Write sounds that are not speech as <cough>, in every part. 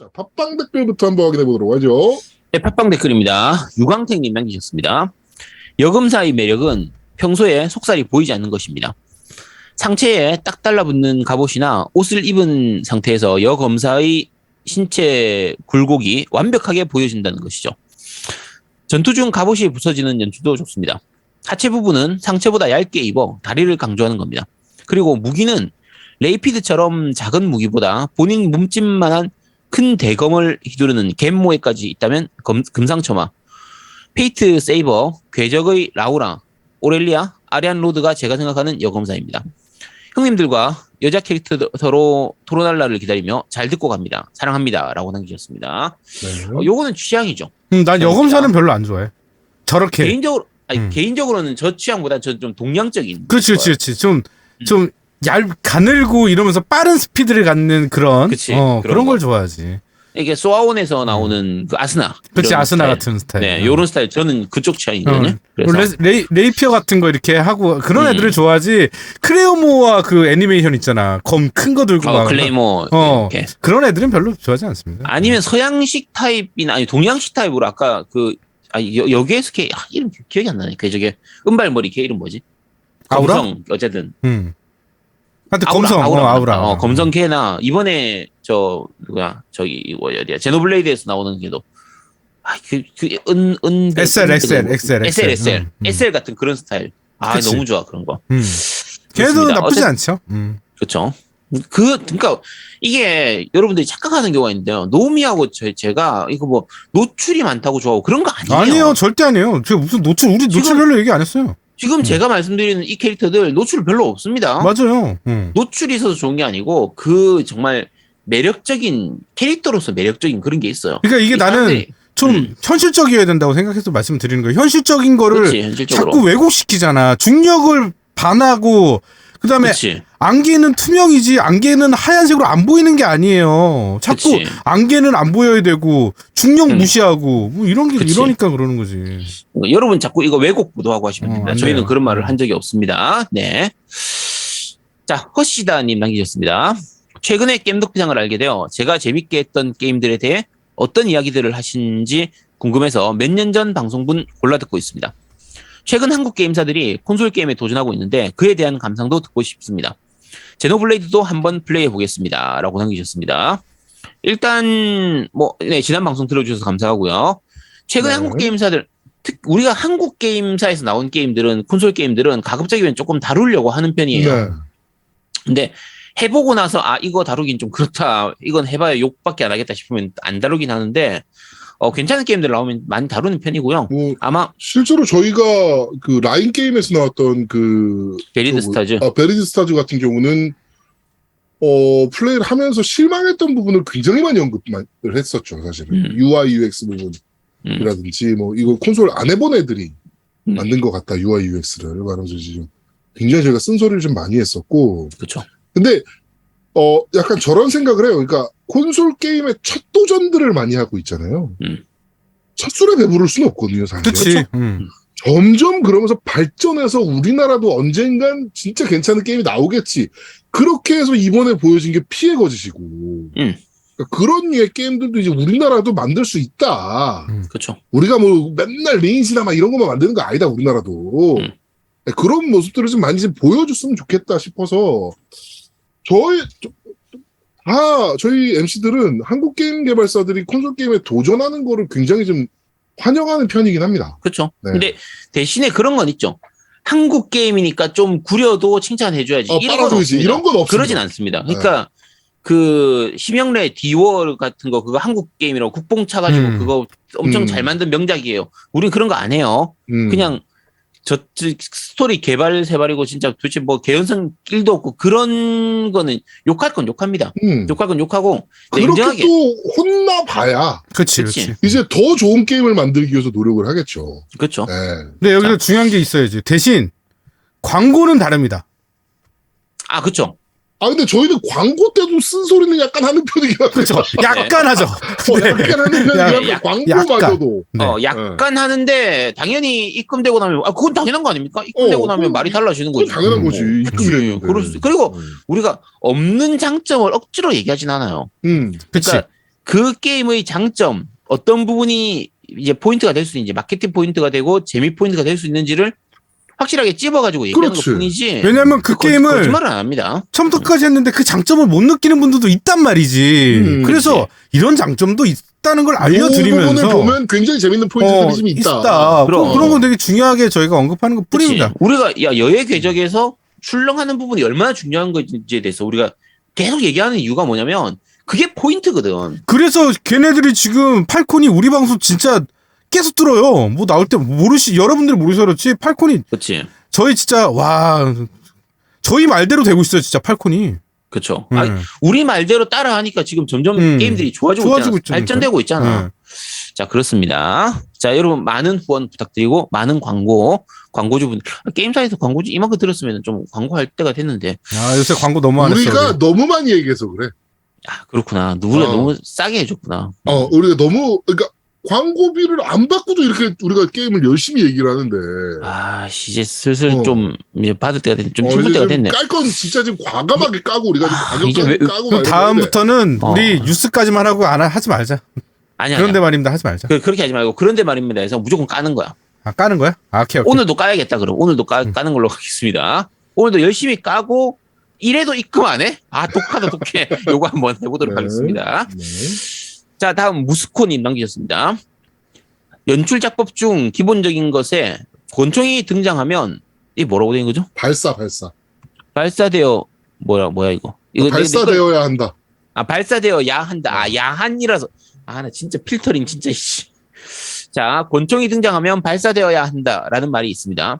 자, 팟빵 댓글부터 한번 확인해 보도록 하죠. 네, 팟빵 댓글입니다. 유광택님 남기셨습니다. 여금사의 매력은 평소에 속살이 보이지 않는 것입니다. 상체에 딱 달라붙는 갑옷이나 옷을 입은 상태에서 여검사의 신체 굴곡이 완벽하게 보여진다는 것이죠. 전투 중 갑옷이 부서지는 연출도 좋습니다. 하체 부분은 상체보다 얇게 입어 다리를 강조하는 겁니다. 그리고 무기는 레이피드처럼 작은 무기보다 본인 몸집만한 큰 대검을 휘두르는 갯모에까지 있다면 검, 금상첨화. 페이트 세이버, 궤적의 라우라, 오렐리아, 아리안 로드가 제가 생각하는 여검사입니다. 형님들과 여자 캐릭터로 토론할 날을 기다리며 잘 듣고 갑니다. 사랑합니다. 라고 남기셨습니다. 네. 어, 요거는 취향이죠. 음, 난 여검사는 별로 안 좋아해. 저렇게. 개인적으로, 아니, 음. 개인적으로는 저 취향보다 저 좀 동양적인. 그렇지, 그렇지. 그렇지. 좀, 음. 좀, 얇, 가늘고 이러면서 빠른 스피드를 갖는 그런, 그치, 어, 그런 그런 걸 거. 좋아하지. 이게 소아온에서 나오는 그 아스나. 그치, 이런 아스나 스타일. 같은 스타일. 네, 어. 요런 스타일. 저는 그쪽 취향이거든요. 어. 그래서. 레, 레이, 레이피어 같은 거 이렇게 하고 그런 음. 애들을 좋아하지 크레오모와 그 애니메이션 있잖아 검 큰 거 들고 어, 막 클레이모. 어. 이렇게. 그런 애들은 별로 좋아하지 않습니다. 아니면 서양식 타입이나 아니 동양식 타입으로 아까 그 아니 여, 여기에서 걔 아, 이름 기억이 안 나네. 그 저게 은발머리 걔 이름 뭐지? 아우라? 검성 어쨌든 음. 하여튼 검성 아우라, 어, 아우라. 어, 검성 걔나 이번에 저 누구야 저기 이거 어디야 제노블레이드에서 나오는 걔도 아그그은은 SL, SL, SL, SL SL 음, 음. SL 같은 그런 스타일. 아 그치. 너무 좋아 그런 거. 음. 걔도. 나쁘지 어쨌든- 않죠. 음. 그렇죠. 그 그러니까 이게 여러분들이 착각하는 경우가 있는데요. 노미하고 제, 제가 이거 뭐 노출이 많다고 좋아하고 그런 거 아니에요. 아니에요, 절대 아니에요. 저 무슨 노출 우리 노출 별로 얘기 안 했어요. 지금 제가 말씀드리는 이 캐릭터들 노출 별로 없습니다. 맞아요. 음. 노출이 있어서 좋은 게 아니고 그 정말 매력적인 캐릭터로서 매력적인 그런 게 있어요. 그러니까 이게 이 나는 좀 음. 현실적이어야 된다고 생각해서 말씀드리는 거예요. 현실적인 거를 현실적으로. 자꾸 왜곡시키잖아. 중력을 반하고 그다음에 그렇지. 안개는 투명이지 안개는 하얀색으로 안 보이는 게 아니에요. 자꾸 그치. 안개는 안 보여야 되고 중력 음. 무시하고 뭐 이런 게 그치. 이러니까 그러는 거지. 여러분 자꾸 이거 왜곡 보도하고 하시면 어, 됩니다. 안 저희는 돼요. 그런 말을 한 적이 없습니다. 네. 자, 허시다님 남기셨습니다. 최근에 겜덕비상을 알게 되어 제가 재밌게 했던 게임들에 대해 어떤 이야기들을 하신지 궁금해서 몇 년 전 방송분 골라 듣고 있습니다. 최근 한국 게임사들이 콘솔 게임에 도전하고 있는데 그에 대한 감상도 듣고 싶습니다. 제노블레이드도 한번 플레이해 보겠습니다. 라고 남기셨습니다. 일단 뭐 네, 지난 방송 들어주셔서 감사하고요. 최근에 네. 한국 게임사들 특 우리가 한국 게임사에서 나온 게임들은 콘솔 게임들은 가급적이면 조금 다루려고 하는 편이에요. 네. 근데 해보고 나서 아 이거 다루긴 좀 그렇다. 이건 해봐야 욕밖에 안 하겠다 싶으면 안 다루긴 하는데 어 괜찮은 게임들 나오면 많이 다루는 편이고요. 뭐 아마 실제로 저희가 그 라인 게임에서 나왔던 그 베리드 스타즈 아, 베리드 스타즈 같은 경우는 어 플레이를 하면서 실망했던 부분을 굉장히 많이 언급을 했었죠 사실은 음. UI UX 음, 부분이라든지 뭐 이거 콘솔 안 해본 애들이 음. 만든 것 같다 UI UX를 말하면서 지금 굉장히 저희가 쓴소리를 좀 많이 했었고 그렇죠. 근데 어 약간 저런 생각을 해요 그러니까 콘솔 게임의 첫 도전들을 많이 하고 있잖아요 음. 첫 술에 배부를 수는 없거든요 사실 그렇지. 음. 점점 그러면서 발전해서 우리나라도 언젠간 진짜 괜찮은 게임이 나오겠지. 그렇게 해서 이번에 보여진 게 피해 거짓이고. 음. 그런 류의 게임들도 이제 우리나라도 만들 수 있다. 그렇죠. 우리가 뭐 맨날 레인시나 막 이런 것만 만드는 거 아니다, 우리나라도. 음. 네, 그런 모습들을 좀 많이 좀 보여줬으면 좋겠다 싶어서 저희, 저- 다 저희 MC들은 한국 게임 개발사들이 콘솔 게임에 도전하는 거를 굉장히 좀 환영하는 편이긴 합니다. 그렇죠. 네. 근데 대신에 그런 건 있죠. 한국 게임이니까 좀 구려도 칭찬해줘야지. 어, 이런 건. 없습니다. 이런 건 없습니다. 그러진 않습니다. 그러니까 그 심영래 디워 같은 거 그거 한국 게임이라고 국뽕 차가지고 음. 그거 엄청 음. 잘 만든 명작이에요. 우린 그런 거 안 해요. 음. 그냥 저, 저 스토리 개발 세발이고 진짜 도대체 뭐 개연성 1도 없고 그런 거는 욕할 건 욕합니다. 음. 욕할 건 욕하고 그렇게 또 혼나 봐야 그렇지, 그치. 그렇지. 이제 더 좋은 게임을 만들기 위해서 노력을 하겠죠. 그렇죠. 네. 근데 여기서 중요한 게 있어야지. 대신 광고는 다릅니다. 아 그렇죠. 아 근데 저희는 광고 때도 쓴소리는 약간 하는 편이긴 하죠. 그렇죠. <laughs> 약간 하죠. 어, 약간 하는 편이긴 약- 한데 약- 광고마저도. 네. 어 약간 하는데 당연히 입금되고 나면 아 그건 당연한 거 아닙니까? 입금되고 어, 나면 그건- 말이 달라지는 그건 거죠. 당연한 음. 거지. 어, 입금이. 됐는데. 그럴 수- 그리고 음. 우리가 없는 장점을 억지로 얘기하진 않아요. 음. 그치. 그러니까 그 게임의 장점, 어떤 부분이 이제 포인트가 될 수 있는지, 마케팅 포인트가 되고 재미 포인트가 될 수 있는지를 확실하게 찝어가지고 얘기하는 그렇지. 것 뿐이지. 왜냐면 그 거- 게임을 거짓말은 안 합니다. 처음부터 끝까지 했는데 그 장점을 못 느끼는 분들도 있단 말이지. 음, 그래서 이런 장점도 있다는 걸이 알려드리면서 부분을 보면 굉장히 재밌는 포인트들이 좀 있다. 그럼 그럼. 그런 건 되게 중요하게 저희가 언급하는 것? 뿐입니다. 우리가 야 여의 궤적에서 출렁하는 부분이 얼마나 중요한 건지에 대해서 우리가 계속 얘기하는 이유가 뭐냐면 그게 포인트거든. 그래서 걔네들이 지금 팔콘이 우리 방송 진짜 계속 들어요. 뭐 나올 때 모르시 여러분들이 모르셔서 그렇지 팔콘이 그렇지. 저희 진짜 와 저희 말대로 되고 있어요 진짜 팔콘이. 그렇죠. 음. 아, 우리 말대로 따라 하니까 지금 점점 음. 게임들이 좋아지고, 좋아지고 있잖아. 발전되고 있잖아. 음. 자, 그렇습니다. 자, 여러분 많은 후원 부탁드리고 많은 광고, 광고주분 게임사에서 광고주 이만큼 들었으면 좀 광고할 때가 됐는데. 아 요새 광고 너무 안 했어. 우리가 우리. 너무 많이 얘기해서 그래. 아, 그렇구나. 누구가 어. 너무 싸게 해줬구나. 어, 우리가 너무 그러니까 광고비를 안 받고도 이렇게 우리가 게임을 열심히 얘기를 하는데. 아, 이제 슬슬 어. 좀 이제 받을 때가 됐, 좀 어, 이제 때가 좀 됐네. 깔 건 진짜 지금 과감하게 까고 우리가 아, 가격까지 왜- 까고. 다음부터는 어. 우리 뉴스까지만 하고 안 하- 하지 말자. 아니, 그런데 아니. 말입니다. 하지 말자. 그, 그렇게 하지 말고 그런데 말입니다 해서 무조건 까는 거야. 아 까는 거야? 아 오케이 오케이. 오늘도 까야겠다 그럼 오늘도 까, 음. 까는 걸로 하겠습니다. 오늘도 열심히 까고 이래도 입금 안 해? 아 독하다 독해. <laughs> 요거 한번 해보도록 네. 하겠습니다. 네. 자 다음 무스코님 남기셨습니다. 연출 작법 중 기본적인 것에 권총이 등장하면 이 뭐라고 된 거죠? 발사 발사. 발사되어 뭐야 뭐야 이거? 이거 내- 내 거- 발사되어야 한다. 아 발사되어 야 한다. 아 야한이라서 아 나 진짜 필터링 진짜 씨. 자 권총이 등장하면 발사되어야 한다라는 말이 있습니다.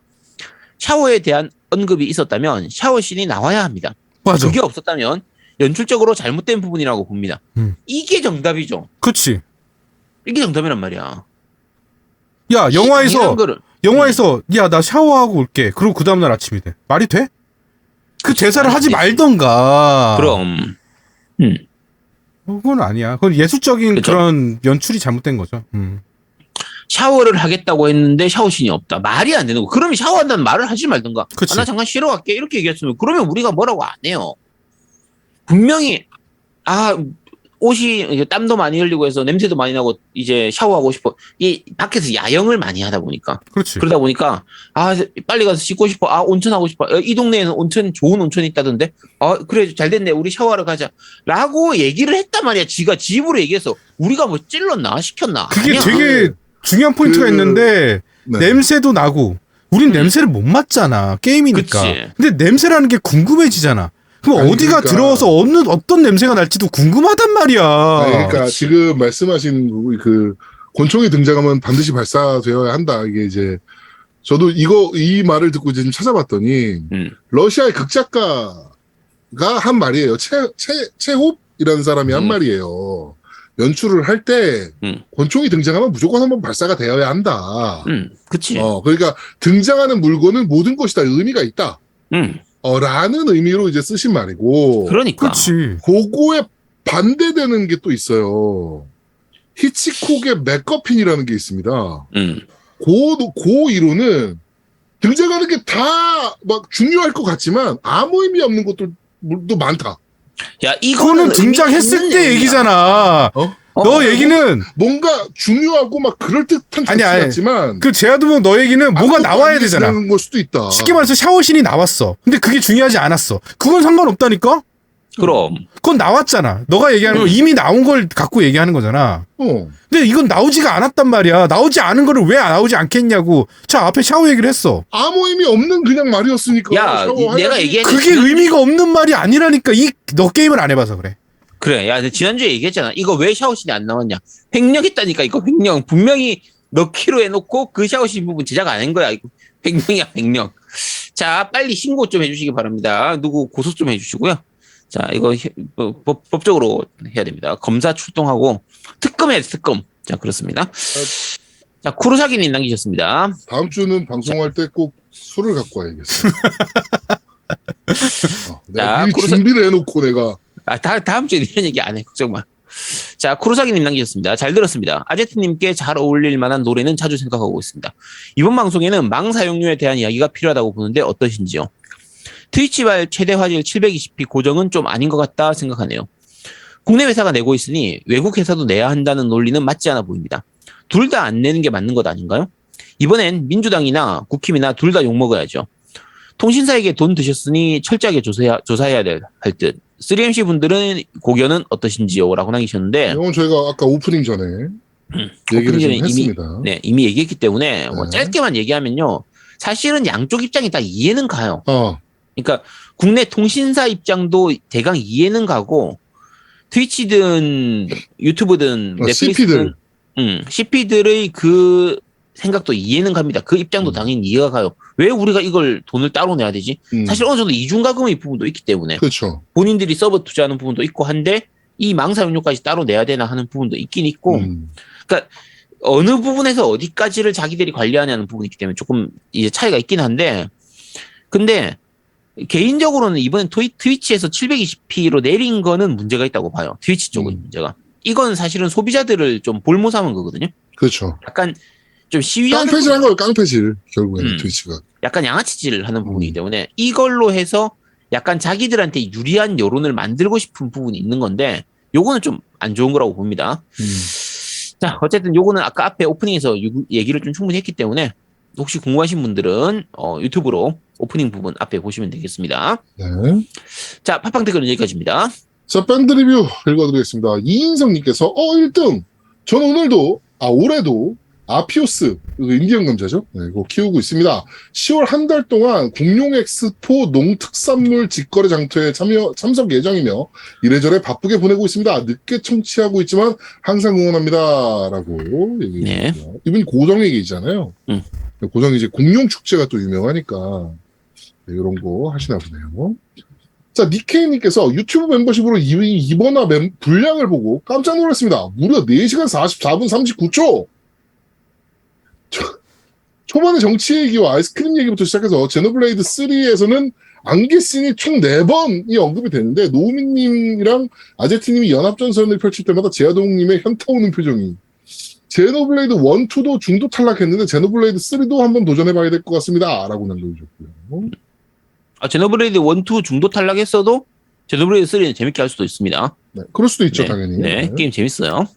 샤워에 대한 언급이 있었다면 샤워씬이 나와야 합니다. 맞아. 그게 없었다면 연출적으로 잘못된 부분이라고 봅니다. 음. 이게 정답이죠. 그렇지. 이게 정답이란 말이야. 야 영화에서 거를 영화에서 야나 샤워하고 올게. 그리고 그 다음날 아침이 돼. 말이 돼? 그 대사를 말이 하지 되지. 말던가. 그럼 음. 그건 아니야. 그건 예술적인 그쵸. 그런 연출이 잘못된 거죠. 음. 샤워를 하겠다고 했는데 샤워씬이 없다. 말이 안 되는 거. 그러면 샤워한다는 말을 하지 말든가. 그치. 아, 나 잠깐 쉬러 갈게. 이렇게 얘기했으면 그러면 우리가 뭐라고 안 해요. 분명히 아 옷이 이제 땀도 많이 흘리고 해서 냄새도 많이 나고 이제 샤워하고 싶어. 이 밖에서 야영을 많이 하다 보니까 그렇지. 그러다 보니까 아 빨리 가서 씻고 싶어. 아 온천 하고 싶어. 어, 이 동네에는 온천 좋은 온천이 있다던데. 아 그래 잘 됐네. 우리 샤워하러 가자.라고 얘기를 했단 말이야. 지가 집으로 얘기해서 우리가 뭐 찔렀나 시켰나. 그게 아니야. 되게 중요한 포인트가 그- 있는데 네. 냄새도 나고 우린 냄새를 못 맡잖아 게임이니까 음. 그치. 근데 냄새라는 게 궁금해지잖아 그럼 아니, 어디가 그러니까- 들어와서 어느 어떤 냄새가 날지도 궁금하단 말이야 아니, 그러니까 지금 말씀하신 그 권총이 등장하면 반드시 발사되어야 한다. 이게 이제 저도 이거 이 말을 듣고 이제 좀 찾아봤더니 음. 러시아의 극작가가 한 말이에요. 채, 채, 채홉이라는 사람이 한 음. 말이에요. 연출을 할때 음. 권총이 등장하면 무조건 한번 발사가 되어야 한다. 음, 그치. 어, 그러니까 등장하는 물건은 모든 것이 다 의미가 있다. 음, 어, 라는 의미로 이제 쓰신 말이고. 그러니까. 그렇지 그거에 반대되는 게 또 있어요. 히치콕의 맥커핀이라는 게 있습니다. 음, 고, 고 이론은 등장하는 게 다 막 중요할 것 같지만 아무 의미 없는 것도 많다. 야, 이거는 등장했을 때 얘기잖아 어? 어, 너 얘기는 뭔가 중요하고 막 그럴 듯한 아니, 조치 아니. 같지만 그 제아두목 너 얘기는 뭐가 나와야 안 되잖아 걸 수도 있다. 쉽게 말해서 샤워신이 나왔어 근데 그게 중요하지 않았어 그건 상관없다니까 그럼. 그건 나왔잖아 너가 얘기하는 건 음. 이미 나온 걸 갖고 얘기하는 거잖아 어. 근데 이건 나오지가 않았단 말이야. 나오지 않은 거를 왜 나오지 않겠냐고. 자, 앞에 샤워 얘기를 했어. 아무 의미 없는 그냥 말이었으니까. 야, 샤워해야지. 내가 얘기했 그게 의미가 없는 말이 아니라니까. 이, 너 게임을 안 해봐서 그래. 그래. 야, 근데 지난주에 얘기했잖아. 이거 왜 샤워실이 안 나왔냐? 횡령했다니까, 이거 횡령. 분명히 넣기로 해놓고 그 샤워실 부분 제작 안 한 거야. 이거 횡령이야, 횡령. 자, 빨리 신고 좀 해주시기 바랍니다. 누구 고소 좀 해주시고요. 자, 이거 해- 뭐, 법, 법적으로 해야 됩니다. 검사 출동하고 특검해, 특검. 자, 그렇습니다. 자, 쿠르사기님 남기셨습니다. 다음 주는 방송할 때 꼭 술을 갖고 와야겠어. <laughs> 어, 내가 자, 미리 코르사- 준비를 해놓고 내가 아, 다, 다음 주에 이런 얘기 안 해. 걱정 마. 자, 쿠로사기님 남기셨습니다. 잘 들었습니다. 아제트님께 잘 어울릴 만한 노래는 자주 생각하고 있습니다. 이번 방송에는 망 사용료에 대한 이야기가 필요하다고 보는데 어떠신지요? 트위치발 최대 화질 720p 고정은 좀 아닌 것 같다 생각하네요. 국내 회사가 내고 있으니 외국 회사도 내야 한다는 논리는 맞지 않아 보입니다. 둘 다 안 내는 게 맞는 것 아닌가요? 이번엔 민주당이나 국힘이나 둘 다 욕먹어야죠. 통신사에게 돈 드셨으니 철저하게 조사해야, 조사해야 될, 할 듯. 3MC 분들은 고견은 어떠신지요? 라고 남기셨는데, 이건 저희가 아까 오프닝 전에 얘기를 오프닝 좀 전에 이미- 했습니다. 네, 이미 얘기했기 때문에, 뭐 네. 짧게만 얘기하면요. 사실은 양쪽 입장이 다 이해는 가요. 아, 그러니까 국내 통신사 입장도 대강 이해는 가고 트위치든 유튜브든 어, 넷플릭스든 CP들. 음, CP들의 그 생각도 이해는 갑니다. 그 입장도 음. 당연히 이해가 가요. 왜 우리가 이걸 돈을 따로 내야 되지? 음, 사실 어느 정도 이중가금의 부분도 있기 때문에 그렇죠. 본인들이 서버 투자하는 부분도 있고 한데 이 망사용료까지 따로 내야 되나 하는 부분도 있긴 있고 음, 어느 부분에서 어디까지를 자기들이 관리하냐는 부분이 있기 때문에 조금 이제 차이가 있긴 한데, 근데 개인적으로는 이번엔 트위, 트위치에서 720p로 내린 거는 문제가 있다고 봐요. 트위치 쪽은 음. 문제가. 이건 사실은 소비자들을 좀 볼모 삼은 거거든요. 그렇죠. 약간 좀 시위하는 깡패질 한 부분, 거예요, 깡패질. 결국에는 음. 트위치가. 약간 양아치질 하는 부분이기 음. 때문에 이걸로 해서 약간 자기들한테 유리한 여론을 만들고 싶은 부분이 있는 건데, 요거는 좀 안 좋은 거라고 봅니다. 음. 자, 어쨌든 요거는 아까 앞에 오프닝에서 유- 얘기를 좀 충분히 했기 때문에 혹시 궁금하신 분들은 어, 유튜브로 오프닝 부분 앞에 보시면 되겠습니다. 네. 자, 팟빵 댓글은 여기까지입니다. 자, 밴드 리뷰 읽어드리겠습니다. 이인성님께서, 어, 1등! 전 오늘도, 아, 올해도, 아피오스, 그 인디언 감자죠? 네, 이거 키우고 있습니다. 10월 한 달 동안 공룡 엑스포 농특산물 직거래 장터에 참여, 참석 예정이며, 이래저래 바쁘게 보내고 있습니다. 늦게 청취하고 있지만, 항상 응원합니다. 라고 얘기했습니다. 이분이 고정의 계시잖아요. 음. 고정이 이제 공룡 축제가 또 유명하니까, 네, 이런 거 하시나 보네요. 자, 니케이님께서 유튜브 멤버십으로 이- 이번화 멤- 분량을 보고 깜짝 놀랐습니다. 무려 4시간 44분 39초! 초, 초반에 정치 얘기와 아이스크림 얘기부터 시작해서 제노블레이드 3에서는 안개씬이 총 4번이 언급이 되는데 노우미님이랑 아제트님이 연합전선을 펼칠 때마다 제아동님의 현타 오는 표정이 제노블레이드 1, 2도 중도 탈락했는데 제노블레이드 3도 한번 도전해봐야 될 것 같습니다. 라고 남겨주셨고요. 아, 제노블레이드 1, 2 중도 탈락했어도 제노블레이드 3는 재밌게 할 수도 있습니다. 네, 그럴 수도 있죠, 네, 당연히. 네, 네. 게임 재밌어요.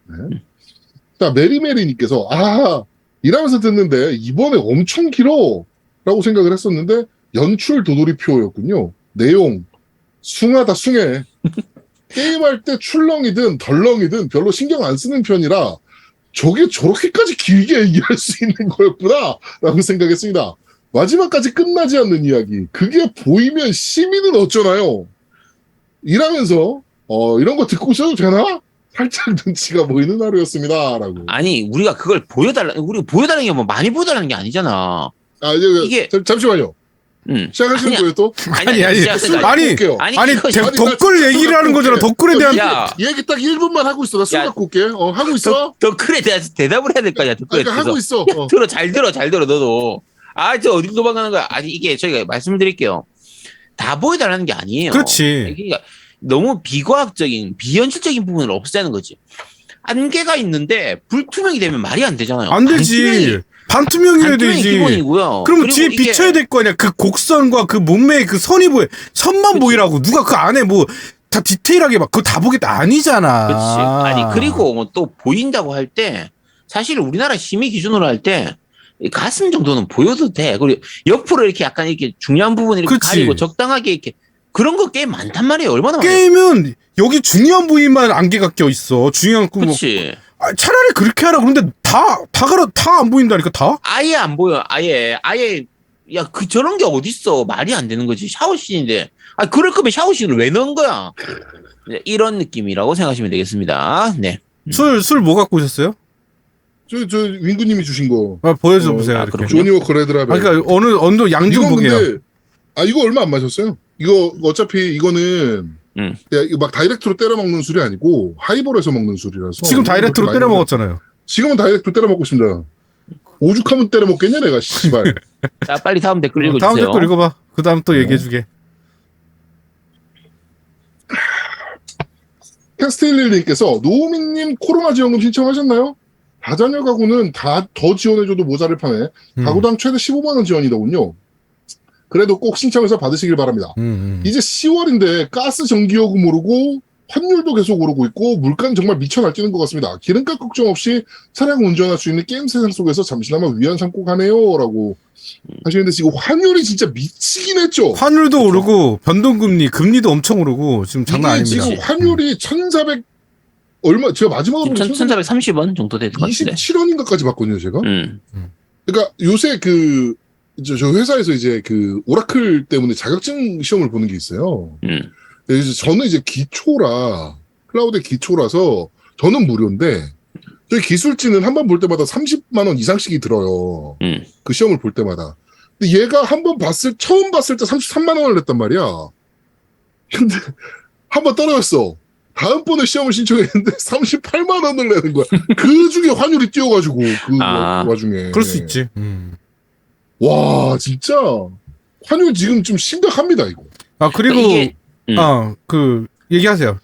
자, 메리메리님께서, 아, 일하면서 듣는데, 이번에 엄청 길어! 라고 생각을 했었는데, 연출 도돌이표였군요. 내용, 숭하다, 숭해. <laughs> 게임할 때 출렁이든 덜렁이든 별로 신경 안 쓰는 편이라, 저게 저렇게까지 길게 얘기할 수 있는 거였구나! 라고 생각했습니다. 마지막까지 끝나지 않는 이야기. 그게 보이면 시민은 어쩌나요? 일하면서, 어, 이런 거 듣고 있어도 되나? 살짝 눈치가 보이는 하루였습니다. 라고. 아니, 우리가 그걸 보여달라, 우리가 보여달라는 게 뭐 많이 보여달라는 게 아니잖아. 아, 이제, 이게- 잠, 잠시만요. 음. 시작하시는 아니야. 거예요, 또? 아니, 아니, 아니, 올게요. 아니, 아니, 아니, 나 덧글 진짜 얘기를 하는 거잖아. 덧글에 대한. 야. 얘기 딱 1분만 하고 있어. 나숨 야. 갖고 올게. 어, 하고 있어? 더 글에 대해서 대답을 해야 될 거 아니야, 아, 댓글에 그러니까 하고 대해서. 있어. 어. <laughs> 들어, 잘 들어, 잘 들어, 너도. 아, 저 어디로 도망가는 거야? 아니, 이게 저희가 말씀드릴게요. 다 보여달라는 게 아니에요. 그렇지. 그러니까 너무 비과학적인, 비현실적인 부분을 없애는 거지. 안개가 있는데 불투명이 되면 말이 안 되잖아요. 안 되지. 반투명이어야 반투명이 되지. 기본이고요. 그럼 뒤에 비춰야 될 거 아니야. 그 곡선과 그 몸매의 그 선이 보여. 선만 그치. 보이라고. 누가 그 안에 뭐 다 디테일하게 막 그거 다 보겠다 아니잖아. 그렇지. 아니 그리고 뭐또 보인다고 할 때 사실 우리나라 심의 기준으로 할 때 가슴 정도는 보여도 돼. 그리고 옆으로 이렇게 약간 이렇게 중요한 부분 이렇게 그치. 가리고 적당하게 이렇게 그런 거꽤 많단 말이에요. 얼마나 많아요. 게임은 여기 중요한 부위만 안개가 껴 있어. 중요한 그 뭐, 그렇지. 아, 차라리 그렇게 하라. 그런데 다 다 가라 다 안 보인다니까 다. 아예 안 보여. 아예 아예 야 그 저런 게 어딨어. 말이 안 되는 거지. 샤워씬인데. 아 그럴 거면 샤워씬을 왜 넣은 거야? 네, 이런 느낌이라고 생각하시면 되겠습니다. 네. 술 술 뭐 갖고 오셨어요? 저, 저, 윈구님이 주신 거. 아, 보여줘 어, 보세요. 아, 이렇게. 그렇군요. 조니 워커 레드라벨. 아, 그러니까 어느 어느 양좀 이건 보게요. 근데, 아, 이거 얼마 안 마셨어요? 이거 어차피 이거는, 음. 이거 막 다이렉트로 때려 먹는 술이 아니고, 하이볼에서 먹는 술이라서. 지금 다이렉트로 때려 먹었잖아요. 지금은 다이렉트로 때려 먹고 있습니다. 오죽하면 때려 먹겠냐, 내가, 씨발. <laughs> 자 빨리 다음 댓글 읽어주세요. 다음 댓글 읽어봐. 그 다음 또 네. 얘기해주게. 캐스테일님께서 노우미님 코로나 지원금 신청하셨나요? 다자녀 가구는 다 더 지원해줘도 모자를 판에 음. 가구당 최대 15만 원 지원이더군요. 그래도 꼭 신청해서 받으시길 바랍니다. 음, 음. 이제 10월인데 가스 전기요금 오르고 환율도 계속 오르고 있고 물가는 정말 미쳐 날뛰는 것 같습니다. 기름값 걱정 없이 차량 운전할 수 있는 게임 세상 속에서 잠시나마 위안 삼고 가네요라고 하시는데 지금 환율이 진짜 미치긴 했죠. 환율도 오르고 변동금리, 금리도 엄청 오르고 지금 장난 아닙니다. 지금 환율이 1,400 얼마 제가 마지막으로 1430원 정도 될것 같은데. 27원인가까지 봤거든요, 제가. 음. 그러니까 요새 그, 저, 저 회사에서 이제 그 오라클 때문에 자격증 시험을 보는 게 있어요. 음. 그래서 저는 이제 기초라, 클라우드 기초라서 저는 무료인데, 저희 기술진은 한 번 볼 때마다 30만 원 이상씩이 들어요. 음. 그 시험을 볼 때마다. 근데 얘가 한 번 봤을, 처음 봤을 때 33만 원을 냈단 말이야. 근데 한 번 떨어졌어. 다음번에 시험을 신청했는데 <laughs> 38만 원을 내는 거야. 그 중에 환율이 뛰어가지고, 그 아. 와중에. 그럴 수 있지. 음. 와, 진짜 환율 지금 좀 심각합니다, 이거. 아 그리고 이게 음. 아그 얘기하세요.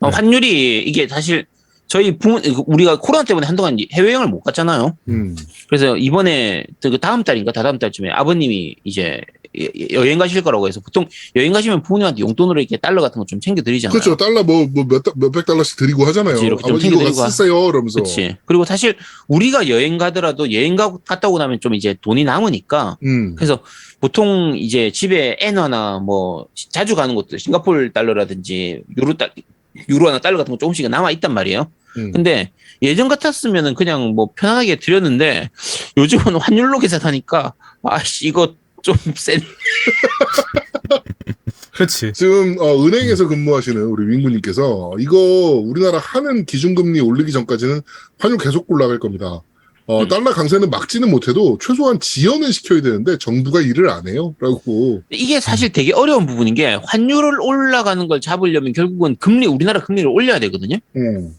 어, 네. 환율이 이게 사실 저희 부모 우리가 코로나 때문에 한동안 해외여행을 못 갔잖아요. 음. 그래서 이번에 그 다음 달인가 다다음 달쯤에 아버님이 이제 여- 여행 가실 거라고 해서 보통 여행 가시면 부모님한테 용돈으로 이렇게 달러 같은 거 좀 챙겨 드리잖아요. 그렇죠. 달러 뭐, 뭐 몇, 몇백 달러씩 드리고 하잖아요. 그치, 이렇게 좀 챙겨 드리고 하- 쓰세요. 이러면서. 그렇지. 그리고 사실 우리가 여행 가더라도 여행 가 갔다 오고 나면 좀 이제 돈이 남으니까 음. 그래서 보통 이제 집에 엔화나 뭐 자주 가는 곳들 싱가포르 달러라든지 유로 달 유로나 달러 같은 거 조금씩 남아 있단 말이에요. 음. 근데 예전 같았으면은 그냥 뭐 편안하게 드렸는데 요즘은 환율로 계산하니까 아씨 이거 좀 센. <laughs> 그렇지. 지금 어, 은행에서 근무하시는 우리 윙구님께서 이거 우리나라 하는 기준금리 올리기 전까지는 환율 계속 올라갈 겁니다. 어, 음. 달러 강세는 막지는 못해도 최소한 지연은 시켜야 되는데 정부가 일을 안 해요. 라고. 이게 사실 되게 어려운 부분인 게 환율을 올라가는 걸 잡으려면 결국은 금리 우리나라 금리를 올려야 되거든요. 음.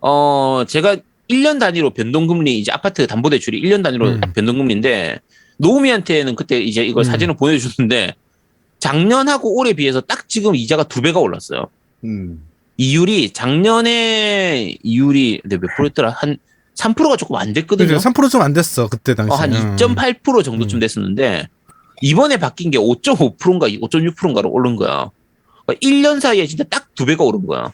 어 제가 1년 단위로 변동금리 이제 아파트 담보대출이 1년 단위로 음. 변동금리인데 노우미한테는 그때 이제 이걸 음. 사진을 보내주셨는데 작년하고 올해 비해서 딱 지금 이자가 두 배가 올랐어요. 음. 이율이 작년에 이율이 근데 몇 프로였더라 한 3%가 조금 안 됐거든요. 그러니까 3%좀 안 됐어 그때 당시. 어, 한2.8% 정도쯤 음. 됐었는데 이번에 바뀐 게 5.5%인가 5.6%인가로 오른 거야. 그러니까 1년 사이에 진짜 딱 두 배가 오른 거야.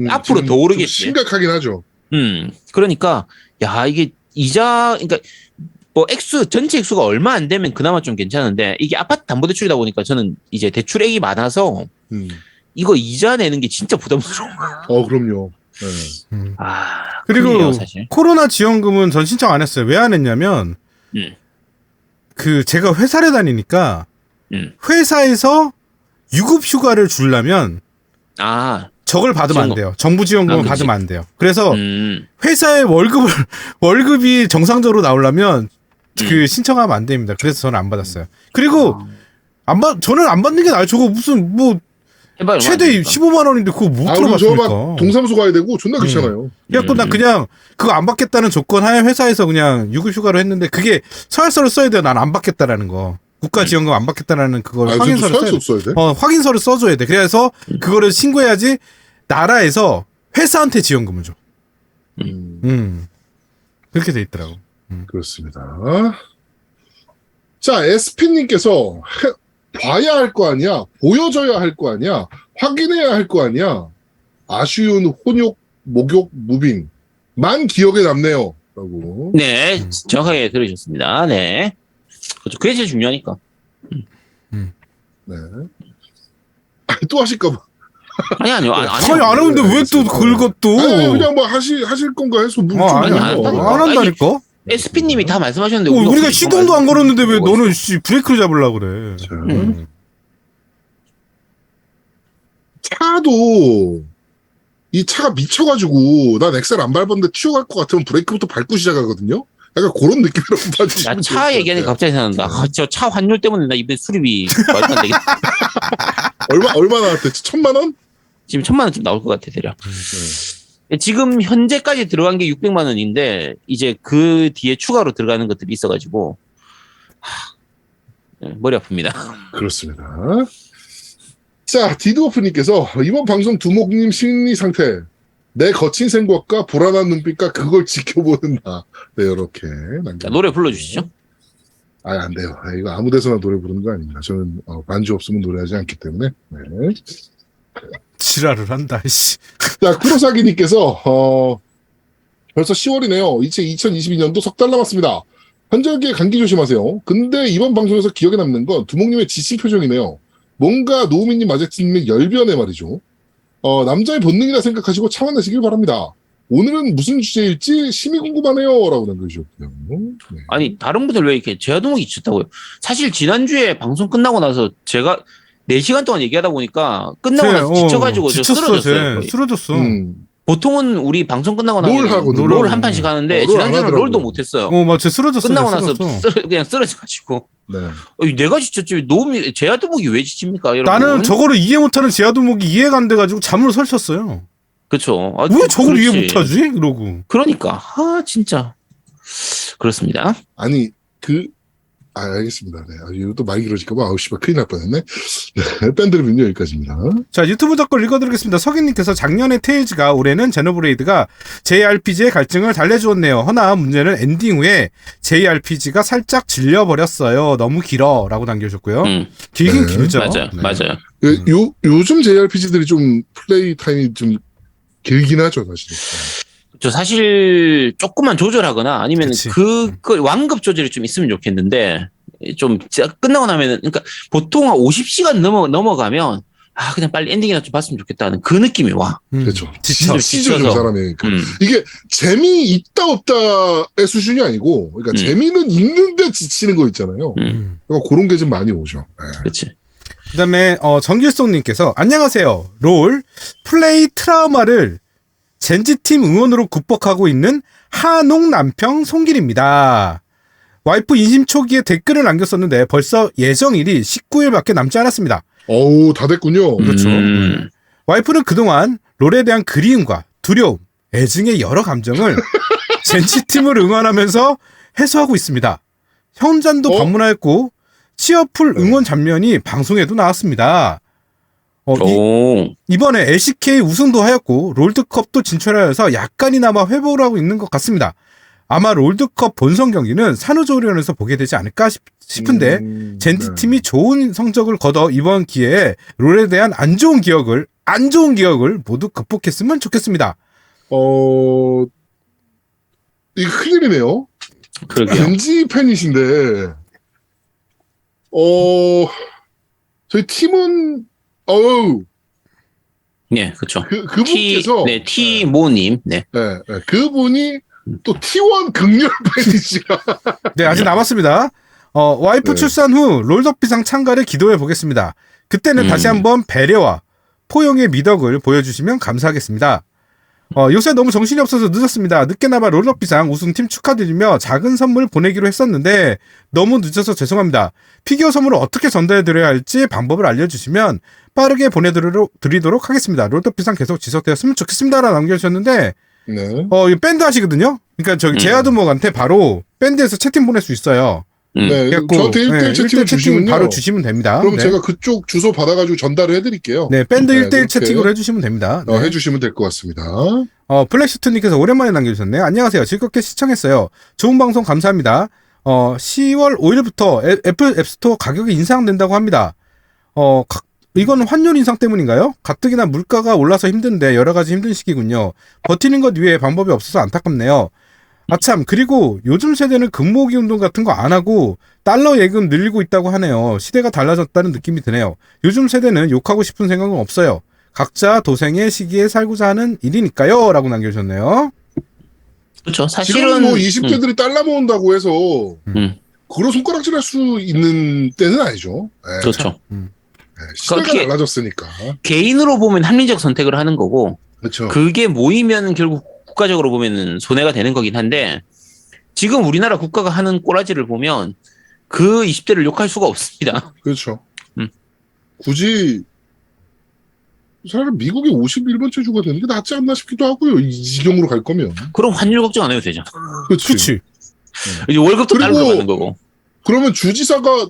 음, 앞으로 더 오르겠지. 좀 심각하긴 하죠. 음, 그러니까 야 이게 이자 그러니까 뭐 액수 전체 액수가 얼마 안 되면 그나마 좀 괜찮은데 이게 아파트 담보대출이다 보니까 저는 이제 대출액이 많아서 음. 이거 이자 내는 게 진짜 부담스러운 거야. 어, 그럼요. 네. 음. 아 그리고 큰일이에요, 사실. 코로나 지원금은 전 신청 안 했어요. 왜 안 했냐면 음. 그 제가 회사를 다니니까 음. 회사에서 유급 휴가를 주려면 아, 저걸 받으면 안 지원금. 돼요. 정부 지원금을 아, 그치. 받으면 안 돼요. 그래서 음, 회사의 월급을 <laughs> 월급이 정상적으로 나오려면 음. 그 신청하면 안 됩니다. 그래서 저는 안 받았어요. 그리고 안 받, 저는 안 받는 게 나아요. 저거 무슨 뭐 해봐요. 최대 얼마나 15만 원인데 그거 못 아, 그리고 들어갔습니까? 저막 동사무소 가야 되고 존나 귀찮아요. 그래갖고 난 음. 그냥 그거 안 받겠다는 조건 하에 회사에서 그냥 유급 휴가를 했는데 그게 서열서를 써야 돼요. 난 안 받겠다라는 거. 국가 음. 지원금 안 받겠다라는 그걸 아, 저도 확인서를 써야 돼. 서울수 없어야 돼? 어, 확인서를 써줘야 돼. 그래서 그거를 신고해야지 나라에서 회사한테 지원금을 줘. 음. 음. 그렇게 돼 있더라고. 그렇습니다. 자, SP님께서 봐야 할 거 아니야, 보여줘야 할 거 아니야, 확인해야 할 거 아니야. 아쉬운 혼욕, 목욕, 무빙. 만 기억에 남네요. 라고. 네, 음. 정확하게 들으셨습니다. 네. 그렇죠. 그게 제일 중요하니까. 네. 아, 또 하실까봐. 아니, 아니요. 아니, 아니요. 아니, 안 하는데 왜 또 긁어 또? 아니, 그냥 뭐 하시, 하실 건가 해서 물 어, 좀 아니, 안 해요. 한다니까. 안 한다니까? SP님이 다 말씀하셨는데. 어, 우리가 굳이 시동도 안 걸었는데 왜 너는 씨 브레이크를 잡으려고 그래. 자, 음. 차도 이 차가 미쳐가지고 난 엑셀 안 밟았는데 튀어갈 것 같으면 브레이크부터 밟고 시작하거든요. 약간 그런 느낌이라고 <laughs> 봐주시면 야, 차 얘기하니까 갑자기 생각난다. 아, 저차 환율 때문에 나 이번에 수리비 말도 안 되겠다. <laughs> 얼마 얼마 나왔대? 천만 원? 지금 천만 원쯤 나올 것 같아, 대략. 지금 현재까지 들어간 게 600만 원인데 이제 그 뒤에 추가로 들어가는 것들이 있어가지고 하, 네, 머리 아픕니다. 그렇습니다. 자, 디드워프님께서 이번 방송 두목님 심리 상태. 내 거친 생각과 불안한 눈빛과 그걸 지켜보는 나. 네, 이렇게. 자, 노래 불러주시죠. 아, 안 돼요. 아, 이거 아무 데서나 노래 부르는 거 아닙니다. 저는 어, 반주 없으면 노래하지 않기 때문에. 네. 지랄을 한다. 씨. 자, 쿠로사기님께서, 어, 벌써 10월이네요. 이제 2022년도 석 달 남았습니다. 환절기에 감기 조심하세요. 근데 이번 방송에서 기억에 남는 건 두목님의 지친 표정이네요. 뭔가 노우미님 마제트님의 열변의 말이죠. 어, 남자의 본능이라 생각하시고 참아내시길 바랍니다. 오늘은 무슨 주제일지 심히 궁금하네요. 라고 남겨주셨고요. 네. 아니 다른 분들 왜 이렇게 제아도목이 있었다고요? 사실 지난주에 방송 끝나고 나서 제가 4시간 동안 얘기하다 보니까 끝나고 나서 쟤, 어, 지쳐가지고 저 지쳤어, 쓰러졌어요. 쟤. 거의. 쓰러졌어. 음, 보통은 우리 방송 끝나고 나서 롤 하고 롤한 롤. 판씩 하는데 어, 롤안 하더라고요. 롤도 못했어요. 어, 맞, 쟤 쓰러졌어. 끝나고 쟤 나서 쓰러졌어. 쓰러- 그냥 쓰러져가지고 네. 어, 내가 지쳤지 너무 제아도목이 왜 지칩니까? 여러분? 나는 저거를 이해 못하는 제아도목이 이해가 안 돼가지고 잠을 설쳤어요. 그쵸. 아, 왜 저걸 이해 그렇지. 못하지? 이러고. 그러니까 아 진짜 그렇습니다. 아니, 그, 아, 알겠습니다. 네. 아, 이거 또 많이 길어질까봐, 아우, 씨발, 큰일 날 뻔했네. 네, <laughs> 밴드 리뷰는 여기까지입니다. 자, 유튜브 댓글 읽어드리겠습니다. 석인님께서 작년에 테일즈가 올해는 제노브레이드가 JRPG의 갈증을 달래주었네요. 허나 문제는 엔딩 후에 JRPG가 살짝 질려버렸어요. 너무 길어. 라고 남겨주셨고요. 음, 길긴 네. 길죠. 맞아요, 네. 맞아요. 그, 음. 요, 요즘 JRPG들이 좀 플레이 타임이 좀 길긴 하죠, 사실. 저 사실 조금만 조절하거나 아니면 그치. 그, 그 완급 조절이 좀 있으면 좋겠는데 좀 진짜 끝나고 나면은 그러니까 보통 한 50시간 넘어 넘어가면 아 그냥 빨리 엔딩이나 좀 봤으면 좋겠다는 그 느낌이 와. 음. 그렇죠. 지쳐. 지쳐서. 사람이. 그, 음. 이게 재미 있다 없다의 수준이 아니고, 그러니까 음. 재미는 있는데 지치는 거 있잖아요. 음. 음. 그러니까 그런 게 좀 많이 오죠. 네. 그렇지. 그 다음에, 어, 정길송님께서, 안녕하세요. 롤, 플레이 트라우마를 젠지팀 응원으로 극복하고 있는 하농 남평 송길입니다. 와이프 인심 초기에 댓글을 남겼었는데 벌써 예정일이 19일밖에 남지 않았습니다. 어우, 다 됐군요. 그렇죠. 음. 와이프는 그동안 롤에 대한 그리움과 두려움, 애증의 여러 감정을 <laughs> 젠지팀을 응원하면서 해소하고 있습니다. 현잔도 어? 방문하였고 치어풀 네. 응원 장면이 방송에도 나왔습니다. 어, 이, 오. 이번에 LCK 우승도 하였고 롤드컵도 진출하여서 약간이나마 회복을 하고 있는 것 같습니다. 아마 롤드컵 본선 경기는 산후조리원에서 보게 되지 않을까 싶, 은데 음, 젠지팀이 좋은 성적을 거둬 이번 기회에 롤에 대한 안 좋은 기억을 안 좋은 기억을 모두 극복했으면 좋겠습니다. 어, 이거 큰일이네요. 그러게요. 벤지 팬이신데, 어, 저희 팀은, 어우, 네, 그렇죠. 그, 그분께서, 네, T모님, 네. 네, 네, 그분이 또 T1 극렬 <laughs> 팬이시라. 네, 아직 남았습니다. 어, 와이프 네. 출산 후 롤덕비상 참가를 기도해 보겠습니다. 그때는 음. 다시 한번 배려와 포용의 미덕을 보여주시면 감사하겠습니다. 어, 요새 너무 정신이 없어서 늦었습니다. 늦게나마 롤덕비상 우승팀 축하드리며 작은 선물 보내기로 했었는데 너무 늦어서 죄송합니다. 피규어 선물을 어떻게 전달해드려야 할지 방법을 알려주시면 빠르게 보내드리도록 드리도록 하겠습니다. 롤덕비상 계속 지속되었으면 좋겠습니다라고 남겨주셨는데 네. 어, 이 밴드 하시거든요? 그러니까 저기 음. 제아드목한테 바로 밴드에서 채팅 보낼 수 있어요. 음. 네, 그래갖고, 저한테 1대1 네, 채팅을 1대1 주시면요. 바로 주시면 됩니다. 그럼 네. 제가 그쪽 주소 받아가지고 전달을 해드릴게요. 네, 밴드 네, 1대1 그렇게, 채팅으로 해주시면 됩니다. 어, 네. 해주시면 될 것 같습니다. 어, 플래시투님께서 오랜만에 남겨주셨네요. 안녕하세요. 즐겁게 시청했어요. 좋은 방송 감사합니다. 어, 10월 5일부터 애, 애플 앱스토어 가격이 인상된다고 합니다. 어, 가- 이건 환율 인상 때문인가요? 가뜩이나 물가가 올라서 힘든데 여러 가지 힘든 시기군요. 버티는 것 외에 방법이 없어서 안타깝네요. 아참, 그리고 요즘 세대는 금모기 운동 같은 거 안 하고 달러 예금 늘리고 있다고 하네요. 시대가 달라졌다는 느낌이 드네요. 요즘 세대는 욕하고 싶은 생각은 없어요. 각자 도생의 시기에 살고자 하는 일이니까요. 라고 남겨주셨네요. 그렇죠. 사실은 뭐 음, 20대들이 달러 모은다고 해서 음, 그로 손가락질 할 수 있는 때는 아니죠. 네, 그렇죠. 네, 시대가 그렇게- 달라졌으니까. 개인으로 보면 합리적 선택을 하는 거고 그렇죠. 그게 모이면 결국 국가적으로 보면은 손해가 되는 거긴 한데 지금 우리나라 국가가 하는 꼬라지를 보면 그 20대를 욕할 수가 없습니다. <laughs> 그렇죠. 음. 굳이 차라리 미국이 51번 체주가 되는 게 낫지 않나 싶기도 하고요. 이 지경으로 갈 거면. 그럼 환율 걱정 안 해도 되잖아. 그렇지. 이제 월급도 달러 가는 거고. 그러면 주지사가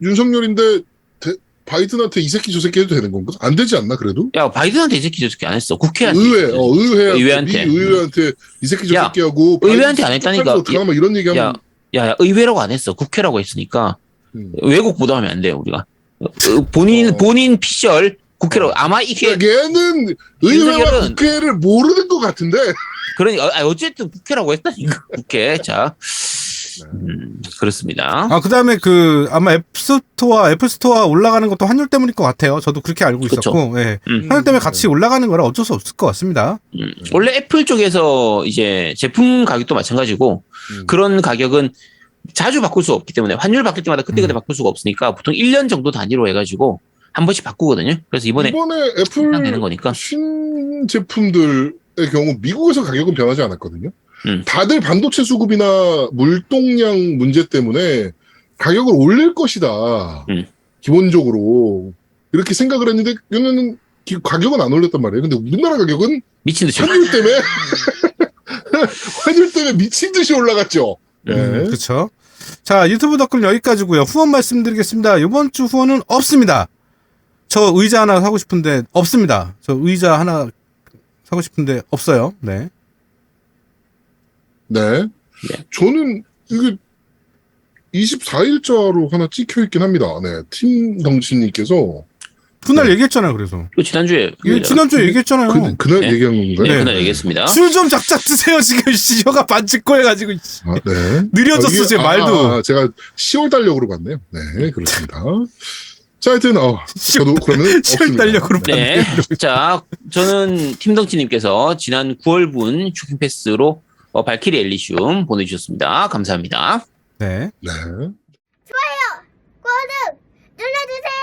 윤석열인데 대- 바이든한테 이 새끼 저 새끼 해도 되는 건가? 안 되지 않나 그래도? 야 바이든한테 이 새끼 저 새끼 안 했어. 국회한테. 의회. 어, 의회한테, 의회한테. 미 의회한테 이 새끼 저 야, 새끼 하고 의회한테 안 했다니까. 어떡하나 막 이런 얘기하면 야, 야, 야, 의회라고 안 했어. 국회라고 했으니까 음. 왜곡 보도하면 안 돼요 우리가. 어, 본인 어. 본인 피셜 국회로 아마 이게 그러니까 얘는 의회와 국회를 모르는 것 같은데 그러니 어, 아, 어쨌든 국회라고 했다니까 국회 자 네. 음, 그렇습니다. 아, 그 다음에 그, 아마 앱스토어, 애플스토어 올라가는 것도 환율 때문일 것 같아요. 저도 그렇게 알고 그쵸. 있었고, 예. 음. 환율 때문에 같이 올라가는 거라 어쩔 수 없을 것 같습니다. 음, 원래 애플 쪽에서 이제 제품 가격도 마찬가지고 음. 그런 가격은 자주 바꿀 수 없기 때문에 환율 바뀔 때마다 그때그때 음. 바꿀 수가 없으니까 보통 1년 정도 단위로 해가지고 한 번씩 바꾸거든요. 그래서 이번에 이번에 애플 되는 거니까. 신 제품들의 경우 미국에서 가격은 변하지 않았거든요. 음. 다들 반도체 수급이나 물동량 문제 때문에 가격을 올릴 것이다. 음. 기본적으로 이렇게 생각을 했는데 얘는 기- 가격은 안 올렸단 말이에요. 근데 우리나라 가격은 미친 듯이 환율 때문에 <laughs> 환율 때문에 미친 듯이 올라갔죠. 네. 음, 그쵸. 자, 유튜브 덕글 여기까지고요 후원 말씀드리겠습니다. 이번 주 후원은 없습니다. 저 의자 하나 사고 싶은데, 없습니다. 저 의자 하나 사고 싶은데, 없어요. 네. 네. 네. 저는 이게 24일자로 하나 찍혀 있긴 합니다. 네. 팀 덩치님께서 그날 네. 얘기했잖아요, 그래서. 또 지난주에 이게 지난주에 얘기했잖아요. 그, 그날 네. 얘기한 건가요? 네, 네. 그날 얘기했습니다. 술 좀 작작 드세요, 지금. 씨, 혀가 반칙고 해가지고. 씨. 아, 네. 느려졌어, 아, 이게- 제 아, 말도. 아, 제가 10월 달력으로 봤네요. 네, 그렇습니다. 자, 하여튼, 어, 저도 그러면. <laughs> 10월 없습니다. 달력으로 네. 자, 저는 팀덩치님께서 지난 9월분 쇼핑 패스로 어, 발키리 엘리슘 보내주셨습니다. 감사합니다. 네. 네. 구독 눌러주세요.